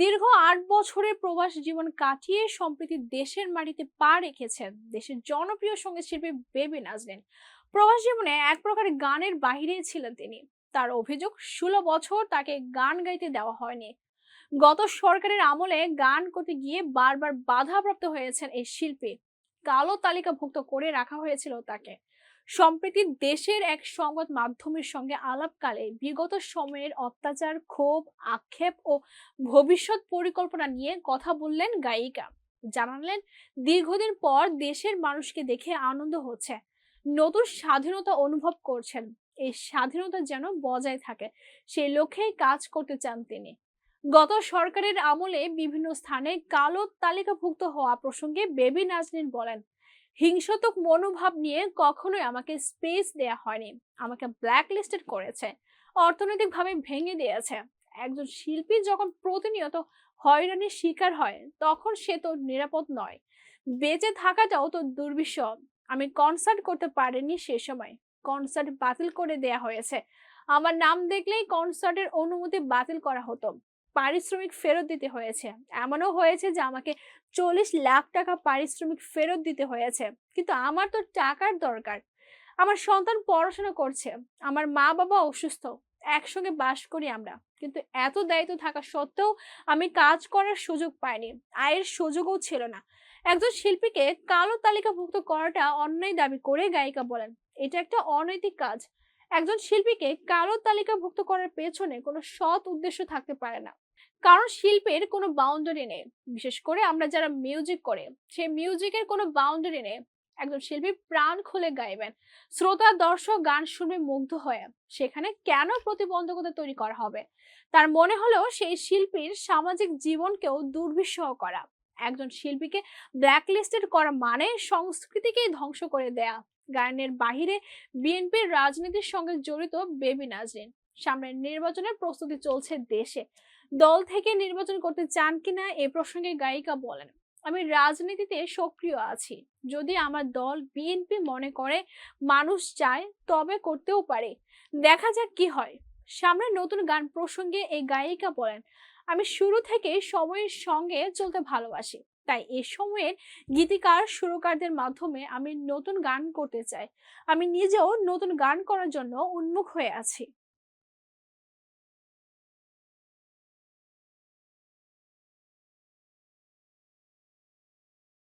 দীর্ঘ আট বছরের প্রবাস জীবন কাটিয়ে সম্প্রতি দেশের মাটিতে পা রেখেছেন দেশের জনপ্রিয় সংগীত শিল্পী বেবি নাজরিন। প্রবাস জীবনে এক প্রকার গানের বাহিরে ছিলেন তিনি। তার অভিযোগ, ষোলো বছর তাকে গান গাইতে দেওয়া হয়নি। গত সরকারের আমলে গান করতে গিয়ে বারবার বাধাপ্রাপ্ত হয়েছেন এই শিল্পী। কালো তালিকাভুক্ত করে রাখা হয়েছিল তাকে। সম্প্রতি দেশের এক সংবাদ মাধ্যমের সঙ্গে আলাপকালে বিগত সময়ের অত্যাচার, ক্ষোভ, আক্ষেপ ও ভবিষ্যৎ পরিকল্পনা নিয়ে কথা বললেন গায়িকা। জানালেন, দীর্ঘদিন পর দেশের মানুষকে দেখে আনন্দ হচ্ছে। নতুন স্বাধীনতা অনুভব করছেন। এই স্বাধীনতা যেন বজায় থাকে, সেই লক্ষ্যেই কাজ করতে চান তিনি। গত সরকারের আমলে বিভিন্ন স্থানে কালো তালিকাভুক্ত হওয়া প্রসঙ্গে বেবি নাজনীন বলেন, হিংসতক মনোভাব নিয়ে কখনোই আমাকে স্পেস দেয়া হয়নি, আমাকে ব্ল্যাক লিস্টেড করেছে, অর্থনৈতিকভাবে ভেঙে দিয়েছে। একজন শিল্পী যখন প্রতিনিয়ত হয়রানির শিকার হয়, তখন সে তো নিরাপদ নয়। বেঁচে থাকাটাও তো দুর্বিষহ। আমি কনসার্ট করতে পারিনি সে সময়। কনসার্ট বাতিল করে দেয়া হয়েছে। আমার নাম দেখলেই কনসার্টের অনুমতি বাতিল করা হতো। পারিশ্রমিক ফেরত দিতে হয়েছে। এমনও হয়েছে যে আমাকে চল্লিশ লাখ টাকা পারিশ্রমিক ফেরত দিতে হয়েছে। কিন্তু আমার তো টাকার দরকার। আমার সন্তান পড়াশোনা করছে। আমার মা বাবা অসুস্থ। একসঙ্গে বাস করি আমরা। কিন্তু এত দায়িত্ব থাকা সত্ত্বেও আমি কাজ করার সুযোগ পাইনি। আয়ের সুযোগও ছিল না। একজন শিল্পীকে কালো তালিকাভুক্ত করাটা অন্যায় দাবি করে গায়িকা বলেন। এটা একটা অনৈতিক কাজ। একজন শিল্পীকে কালো তালিকাভুক্ত করার পেছনে কোনো সৎ উদ্দেশ্য থাকতে পারে না। কারণ শিল্পের কোনো বাউন্ডারি নেই। বিশেষ করে আমরা যারা মিউজিক করে, সেই মিউজিকের কোনো বাউন্ডারি নেই। একজন শিল্পী প্রাণ খুলে গাইবেন, শ্রোতা, দর্শক গান শুনবে মুগ্ধ হয়ে। সেখানে কেন প্রতিবন্ধকতা তৈরি করা হবে? তার মনে হলো সেই শিল্পীর সামাজিক জীবনকেও দুর্বিষহ করা। একজন শিল্পীকে ব্ল্যাকলিস্টেড করা মানে সংস্কৃতিকেই ধ্বংস করে দেয়া। গায়নের বাহিরে বিএনপির রাজনীতির সঙ্গে জড়িত বেবি নাজরিন। সামনের নির্বাচনের প্রস্তুতি চলছে দেশে। দল থেকে নির্বাচন করতে চান কিনা এ প্রসঙ্গে গায়িকা বলেন, আমি রাজনীতিতে সক্রিয় আছি। যদি আমার দল বিএনপি মনে করে মানুষ চায়, তবে করতেও পারে। দেখা যাক কি হয়। সামনে নতুন গান প্রসঙ্গে এই গায়িকা বলেন, আমি শুরু থেকে সময়ের সঙ্গে চলতে ভালোবাসি। তাই এ সময়ের গীতিকার সুরকারদের মাধ্যমে আমি নতুন গান করতে চাই। আমি নিজেও নতুন গান করার জন্য উন্মুখ হয়ে আছি।